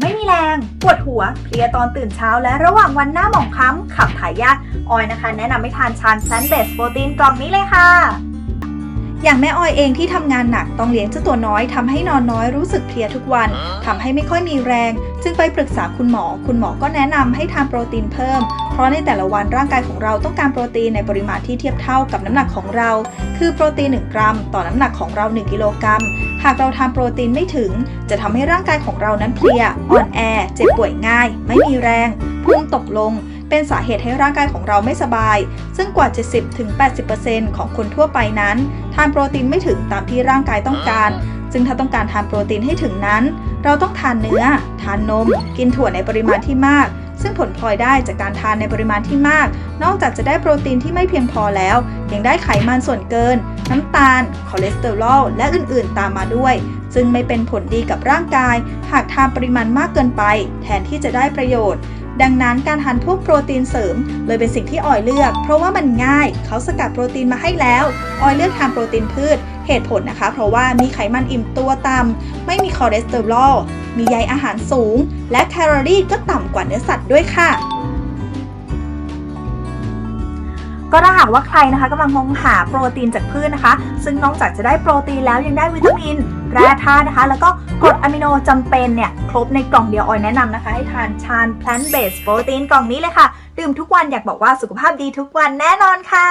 ไม่มีแรง ปวดหัว เพลียตอนตื่นเช้าและระหว่างวันหน้าหมองคล้ำ ขับถ่ายยาก ออยนะคะ แนะนำให้ทานชานแพลนเบสโปรตีนกล่องนี้เลยค่ะ อย่างแม่ออยเองที่ทำงานหนักต้องเลี้ยงเจ้าตัวน้อยทำให้นอนน้อยรู้สึกเพลียทุกวันทำให้ไม่ค่อยมีแรง จึงไปปรึกษาคุณหมอ คุณหมอก็แนะนำให้ทานโปรตีนเพิ่ม เพราะในแต่ละวันร่างกายของเราต้องการโปรตีนในปริมาณที่เทียบเท่ากับน้ำหนักของเรา คือโปรตีน 1 กรัม ต่อน้ำหนักของเรา 1 กิโลกรัม หากเราทานโปรตีนไม่ถึง จะทำให้ร่างกายของเรานั้นเพลีย อ่อนแอ เจ็บป่วยง่าย ไม่มีแรงพุ่งตกลง เป็นสาเหตุให้ร่างกายของเราไม่สบาย ซึ่งกว่า 70-80%ของคนทั่วไปนั้น ทานโปรตีนไม่ถึงตามที่ร่างกายต้องการซึ่งถ้าต้องการทานโปรตีนให้ถึงนั้น เราต้องทานเนื้อ ทานนม กินถั่วในปริมาณที่มาก ซึ่งผลพลอยได้จากการทานในปริมาณที่มาก นอกจากจะได้โปรตีนที่ไม่เพียงพอแล้ว ยังได้ไขมันส่วนเกิน น้ำตาล คอเลสเตอรอล และอื่นๆ ตามมาด้วย ซึ่งไม่เป็นผลดีกับร่างกาย หากทานปริมาณมากเกินไป แทนที่จะได้ประโยชน์ดังนั้นการทานพวกโปรตีนเสริม เลยเป็นสิ่งที่ออยเลือก เพราะว่ามันง่าย เขาสกัดโปรตีนมาให้แล้ว ออยเลือกทานโปรตีนพืช เหตุผลนะคะ เพราะว่ามีไขมันอิ่มตัวต่ำไม่มีคอเลสเตอรอล มีใยอาหารสูง และแคลอรี่ก็ต่ำกว่าเนื้อสัตว์ด้วยค่ะ ก็ถ้าหากว่าใครนะคะกำลังมองหาโปรตีนจากพืชนะคะ ซึ่งนอกจากจะได้โปรตีนแล้วยังได้วิตามินแร่ธาตุนะคะ แล้วก็กรดอะมิโนจำเป็นเนี่ย ครบในกล่องเดียวออยแนะนำนะคะ ให้ทานชาน plant based protein กล่องนี้เลยค่ะ ดื่มทุกวันอยากบอกว่าสุขภาพดีทุกวันแน่นอนค่ะ